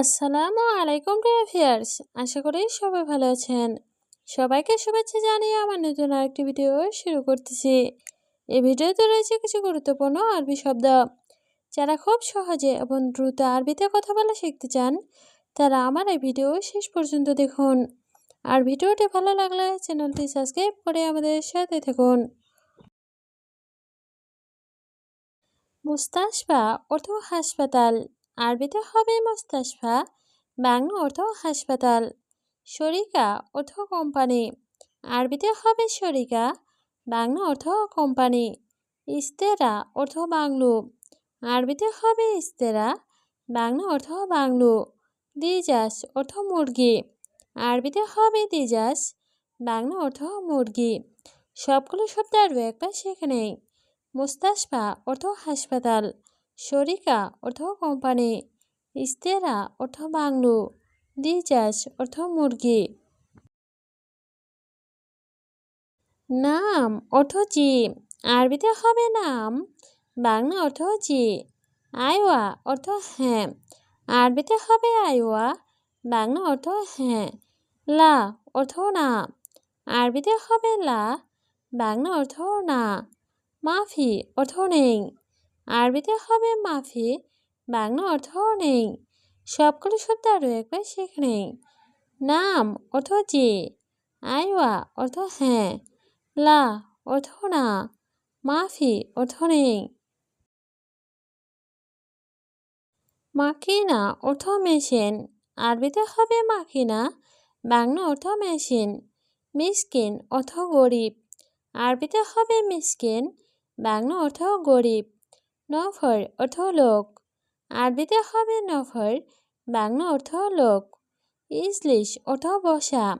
আসসালামু আলাইকুম ফিয়ার্স আশা করি সবাই ভালো আছেন। সবাইকে শুভেচ্ছা জানিয়ে আমার নতুন আরেকটি ভিডিও শুরু করতেছি। এই ভিডিওতে রয়েছে কিছু গুরুত্বপূর্ণ আরবি শব্দ। যারা খুব সহজে এবং দ্রুত আরবিতে কথা বলা শিখতে চান, তারা আমার এই ভিডিও শেষ পর্যন্ত দেখুন। আর ভিডিওটি ভালো লাগলে চ্যানেলটি সাবস্ক্রাইব করে আমাদের সাথে থাকুন। মুস্তাশফা অর্থ হাসপাতাল। আরবিতে হবে মুস্তাশফা, বাংলা অর্থ হাসপাতাল। শরিকা অর্থ কোম্পানি। আরবিতে হবে শরিকা, বাংলা অর্থ কোম্পানি। ইস্তেরা অর্থ বাংলু। আরবিতে হবে ইস্তেরা, বাংলা অর্থ বাংলু। দিজাস অর্থ মুরগি। আরবিতে হবে দিজাস, বাংলা অর্থ মুরগি। সবগুলো শব্দ আরও একবার শিখে নেই। মুস্তাশফা অর্থ হাসপাতাল। শরিকা, অর্থ কোম্পানি। ইস্তেরা, অর্থ বাংলু। দিজাস অর্থ মুরগি। নাম, অর্থ জি আরবিতে হবে নাম। বাংলা অর্থ জি আয়ওয়া অর্থ হ্যাঁ। আরবিতে হবে আয়ওয়া বাংলা অর্থ হ্যাঁ। লা, অর্থ না। আরবিতে হবে লা। বাংলা অর্থ না। মাফি, অর্থ নেই। আরবিতে হবে মাফি, বাংলা অর্থ নেই। সবগুলো শব্দ আরও একবার শিখে নেই নাম অর্থ জি আইওয়া অর্থ হ্যাঁ লা অর্থ না, মাফি অর্থ নেই। মাকিনা অর্থ মেশিন, আরবিতে হবে মাকিনা, বাংলা অর্থ মেশিন, মিসকিন অর্থ গরিব, আরবিতে হবে মিসকিন, বাংলা অর্থ গরিব। নফর অর্থ লোক। আরবিতে হবে নফর বাংলা অর্থ লোক। ইজলিশ অর্থ বসা।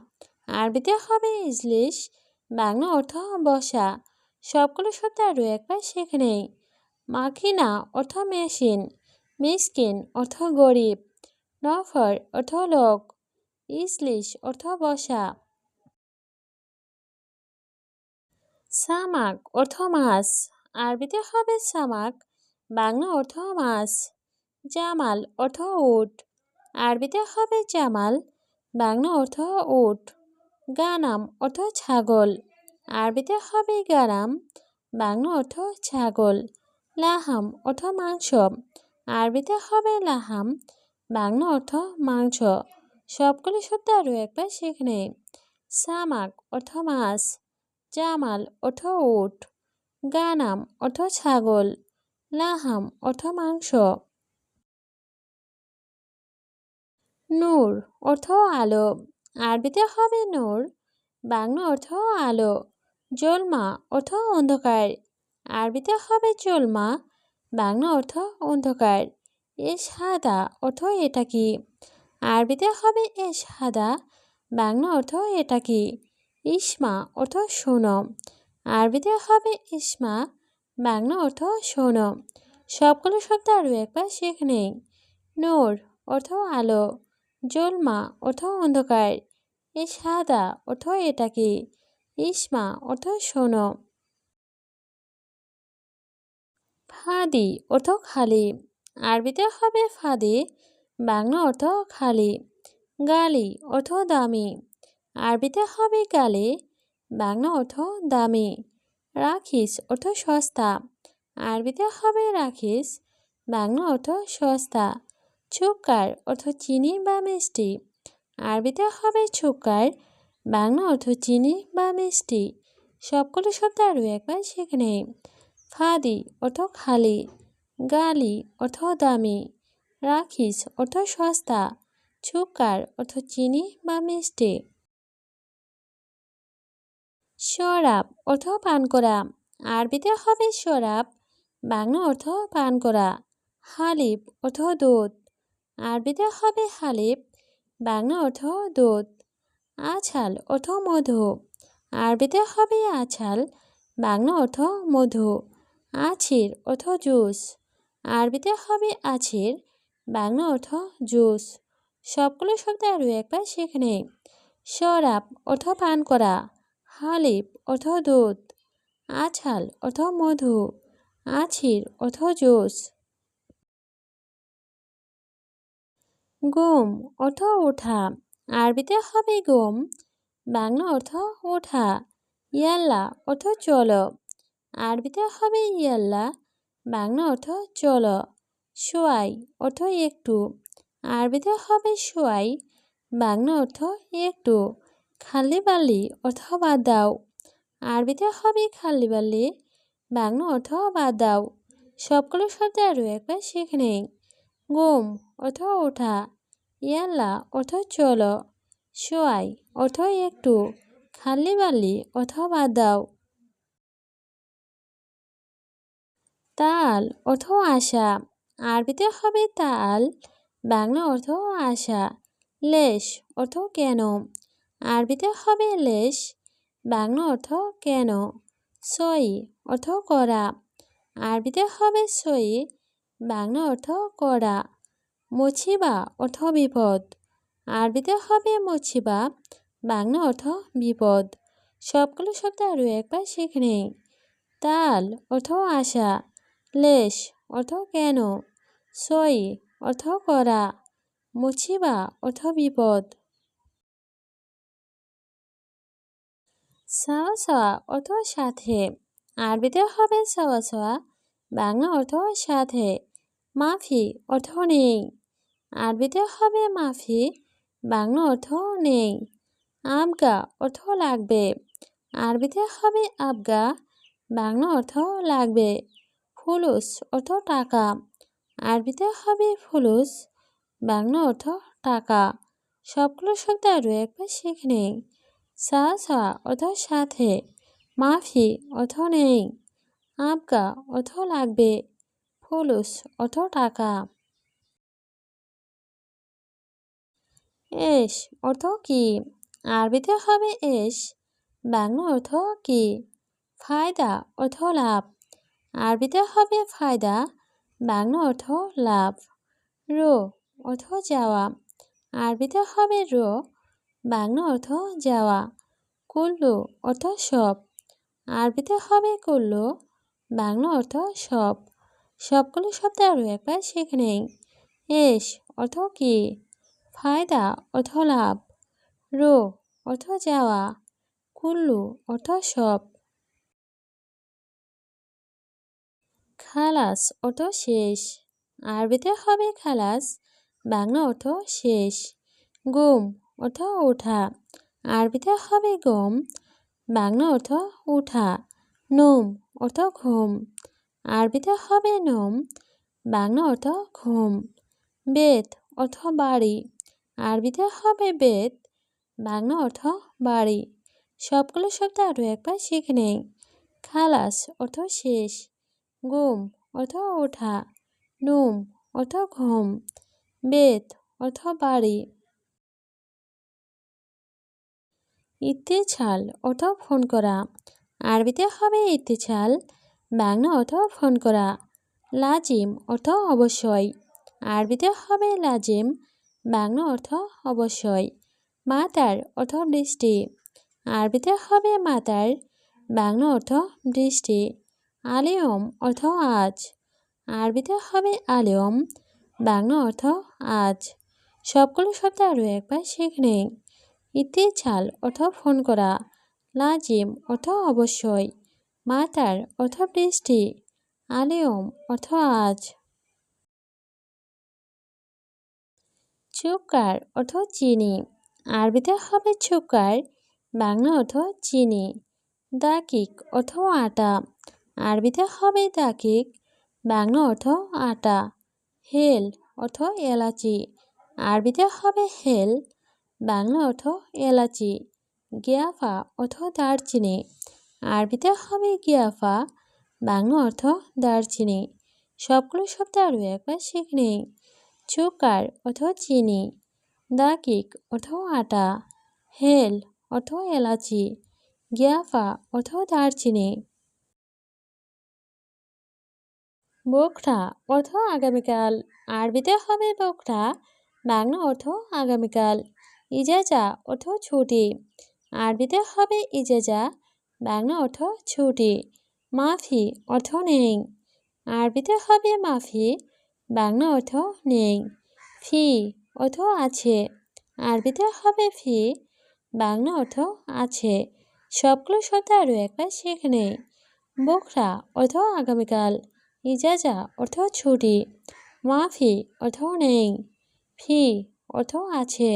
আরবিতে হবে ইজলিশ, বাংলা অর্থ বসা। সবগুলো শব্দ আরও একবার শেখে নেই। মাখিনা অর্থ মেশিন, মিসকিন অর্থ গরিব। নফর অর্থ লোক। ইজলিশ অর্থ বসা। সামাক অর্থ মাছ। আরবিতে হবে সামাক বাংলা অর্থ মাছ, জামাল অর্থ উট, আরবিতে হবে জামাল, বাংলা অর্থ উট, গানাম অর্থ ছাগল, আরবিতে হবে গারাম, বাংলা অর্থ ছাগল, লাহাম অর্থ মাংস, আরবিতে হবে লাহাম, বাংলা অর্থ মাংস। সবগুলি শব্দ আরও একবার সেখানে সামাক অর্থ মাছ, জামাল অর্থ উট, গানাম অর্থ ছাগল লাহাম, অর্থ মাংস। নূর, অর্থ আলো। আরবিতে হবে নূর, বাংলা অর্থ আলো। জলমা, অর্থ অন্ধকার। আরবিতে হবে জলমা, বাংলা অর্থ অন্ধকার। এ সাদা অর্থ এটা কি? আরবিতে হবে এ সাদা বাংলা অর্থ এটা কি? ইসমা, অর্থ শোনো। আরবিতে হবে ইসমা বাংলা অর্থ শোনো সবগুলো শব্দ আরও একবার শেখ নেই। নূর অর্থ আলো। জলমা অর্থ অন্ধকার। এ সাদা অর্থ এটা কি? ইসমা অর্থ শোনো ফাদি অর্থ খালি। আরবিতে হবে ফাদি, বাংলা অর্থ খালি। গালি অর্থ দামি। আরবিতে হবে গালি, বাংলা অর্থ দামি। রাখিস, অর্থ সস্তা। আরবিতে হবে রাখিস, বাংলা অর্থ সস্তা। ছুকার অর্থ চিনি বা মিষ্টি। আরবিতে হবে ছুকার বাংলা অর্থ চিনি বা মিষ্টি। সবগুলো শব্দ আরও একবার সেখানে ফাদি, অর্থ খালি। গালি, অর্থ দামি। রাখিস, অর্থ সস্তা। ছুকার অর্থ চিনি বা মিষ্টি। শরাব অর্থ পান করা। আরবিতে হবে শরাব, বাংলা অর্থ পান করা। হালিব অর্থ দুধ। আরবিতে হবে হালিব, বাংলা অর্থ দুধ। আছাল অর্থ মধু। আরবিতে হবে আছাল, বাংলা অর্থ মধু। আছির অর্থ জুস। আরবিতে হবে আছির, বাংলা অর্থ জুস। সবগুলো শব্দ আরও একবার সেখানে শরাব অর্থ পান করা। হালিব অর্থ দুধ আছাল অর্থ মধু, আছির অর্থ জুস। গুম অর্থ ওঠা, আরবিতে হবে গুম, বাংলা অর্থ ওঠা, ইয়াল্লা অর্থ চলো, আরবিতে হবে ইয়াল্লা, বাংলা অর্থ চলো, সোয়াই অর্থ একটু, আরবিতে হবে সোয়াই, বাংলা অর্থ একটু। খালি বালি অর্থ বাদ দাও। আরবিতে হবে খালি বালি, বাংলা অর্থ দাও। সবগুলো শব্দ আরও একবার শিখে নেই। গুম অর্থ ওঠা ইয়াল্লা অর্থ চলো, সোয়াই অর্থ একটু, খালি বালি অর্থ বাদ দাও। তাল অর্থ আশা, আরবিতে হবে তাল, বাংলা অর্থ আশা, লেশ অর্থ কেন আরবিতে হবে লেশ, বাংলা অর্থ কেন? সই অর্থ করা। আরবিতে হবে সই, বাংলা অর্থ করা। মুছিবা অর্থ বিপদ। আরবিতে হবে মুছিবা, বাংলা অর্থ বিপদ। সবগুলো শব্দ আরও একবার শিখে নেই। তাল অর্থ আশা। লেশ অর্থ কেন? সই অর্থ করা। মুছিবা অর্থ বিপদ। সাওয়া সাওয়া অর্থ সাথে। আরবিতে হবে সাওয়া সাওয়া বাংলা অর্থ সাথে। মাফি অর্থ নেই। আরবিতে হবে মাফি, বাংলা অর্থ নেই। আবগা অর্থ লাগবে। আরবিতে হবে আবগা বাংলা অর্থ লাগবে। ফুলুস অর্থ টাকা। আরবিতে হবে ফুলুস, বাংলা অর্থ টাকা। সবগুলো শব্দ আরও একবার শিখে নেই। সা সা অর্থ সাথে মাফি অর্থ নেই আবগা অর্থ লাগবে ফুলুস অর্থ টাকা এস অর্থ কি আরবিতে হবে এস বাংলা অর্থ কি ফায়দা অর্থ লাভ আরবিতে হবে ফায়দা বাংলা অর্থ লাভ রো অর্থ যাওয়া আরবিতে হবে রো বাংলা অর্থ যাওয়া, কুল্লু অর্থ সব, আরবিতে হবে কুল্লু, বাংলা অর্থ সব। সবগুলো শব্দ আরও একবার শিখে নেই। এস অর্থ কি? ফায়দা অর্থ লাভ। রো অর্থ যাওয়া, কুল্লু অর্থ সব। খালাস অর্থ শেষ, আরবিতে হবে খালাস, বাংলা অর্থ শেষ। গুম অর্থ ওঠা আরবিতে হবে গম বাংলা অর্থ উঠা। নোম অর্থ ঘুম। আরবিতে হবে নোম। বাংলা অর্থ ঘুম। বেত অর্থ বাড়ি। আরবিতে হবে বেত। বাংলা অর্থ বাড়ি। সবগুলো শব্দ আরও একবার শিখে নেই। খালাস অর্থ শেষ। গুম অর্থ ওঠা। নুম অর্থ ঘুম। বেত অর্থ বাড়ি। ইত্তেছাল অর্থ ফোন করা। আরবিতে হবে ইত্তেছাল, বাংলা অর্থ ফোন করা। লাজিম অর্থ অবশ্যই। আরবিতে হবে লাজিম, বাংলা অর্থ অবশ্যই। মাতার অর্থ বৃষ্টি আরবিতে হবে মাতার, বাংলা অর্থ বৃষ্টি আলিয়ম অর্থ আজ। আরবিতে হবে আলিয়ম, বাংলা অর্থ আজ। সবগুলো শব্দ আরও একবার শিখে নেই। ছাল অর্থ ফোন করা, লাজিম অর্থ অবশ্যই মাতার অর্থ বৃষ্টি আলিয়ম অর্থ আজ। চুকার অর্থ চিনি, আরবিতে হবে চুকার, বাংলা অর্থ চিনি, দাকিক অর্থ আটা, আরবিতে হবে দাকিক, বাংলা অর্থ আটা, হেল অর্থ এলাচি, আরবিতে হবে হেল বাংলা অর্থ এলাচি, গিয়াফা অর্থ দারচিনি, আরবিতে হবে গিয়াফা বাংলা অর্থ দারচিনি। সবগুলো শব্দ আরও একবার শিখে নিই। চুকার অর্থ চিনি, দাকিক অর্থ আটা, হেল অর্থ এলাচি, গিয়াফা অর্থ দারচিনি। বোখরা অর্থ আগামীকাল, আরবিতে হবে বোখরা বাংলা অর্থ আগামীকাল। ইজাজা, অর্থ ছুটি। আরবিতে হবে ইজাজা, বাংলা অর্থ ছুটি। মাফি, অর্থ নেই। আরবিতে হবে মাফি, বাংলা অর্থ নেই। ফি, অর্থ আছে। আরবিতে হবে ফি, বাংলা অর্থ আছে। সবগুলো শব্দ আরও একবার শিখে নেই। বোখরা অর্থ আগামীকাল। ইজাজা, অর্থ ছুটি। মাফি, অর্থ নেই। ফি, অর্থ আছে।